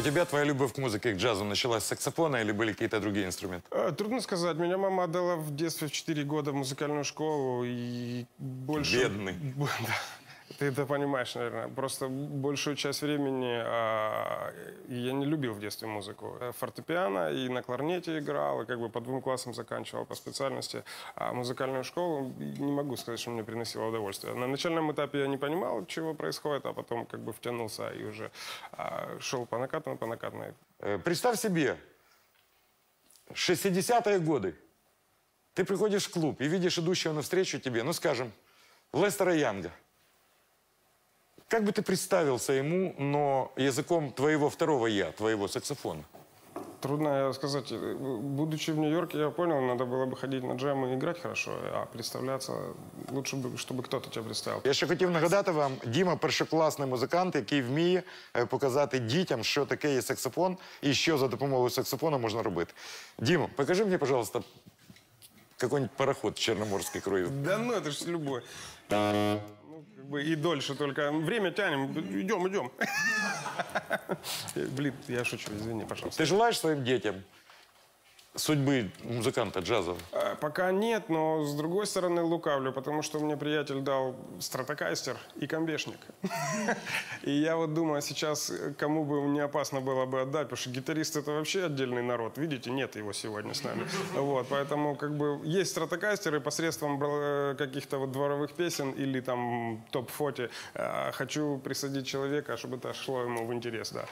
У тебя твоя любовь к музыке, к джазу началась с саксофона или были какие-то другие инструменты? Э, Трудно сказать. Меня мама отдала в детстве в 4 года в музыкальную школу и больше... Бедный. Да. Ты это понимаешь, наверное. Просто большую часть времени а, я не любил в детстве музыку. Э, Фортепиано и на кларнете играл, и как бы по двум классам заканчивал по специальности. А музыкальную школу не могу сказать, что мне приносило удовольствие. На начальном этапе я не понимал, чего происходит, а потом как бы втянулся и уже а, шел по накатанной, по накатанной. Э, Представь себе, 60-е годы. Ты приходишь в клуб и видишь идущего навстречу тебе, ну, скажем, Лестера Янга. Как бы ты представился ему, но языком твоего второго «я», твоего саксофона? Трудно сказать. Будучи в Нью-Йорке, я понял, надо было бы ходить на джем и играть хорошо, а представляться лучше бы, чтобы кто-то тебя представил. Я ще хотів нагадати вам, Діма першокласний музикант, який вміє е, показати дітям, що таке є саксофон і що за допомогою саксофона можна робити. Діма, покажи мені, пожалуйста, какой-нибудь пароход черноморской крови. Да ну, это же любой. Как бы и дольше только. Время тянем. Идем, идем. Блин, я шучу, извини, пожалуйста. Ты желаешь своим детям судьбы музыканта джазового? Э, Пока нет, но с другой стороны лукавлю, потому что мне приятель дал стратокастер и комбешник. И я вот думаю сейчас, э, кому бы не опасно было бы отдать, потому что гитарист это вообще отдельный народ. Видите, нет его сегодня с нами. Вот, поэтому как бы есть стратокастер, и посредством э, каких-то вот дворовых песен или там топ-фоти хочу присадить человека, чтобы это шло ему в интерес, да.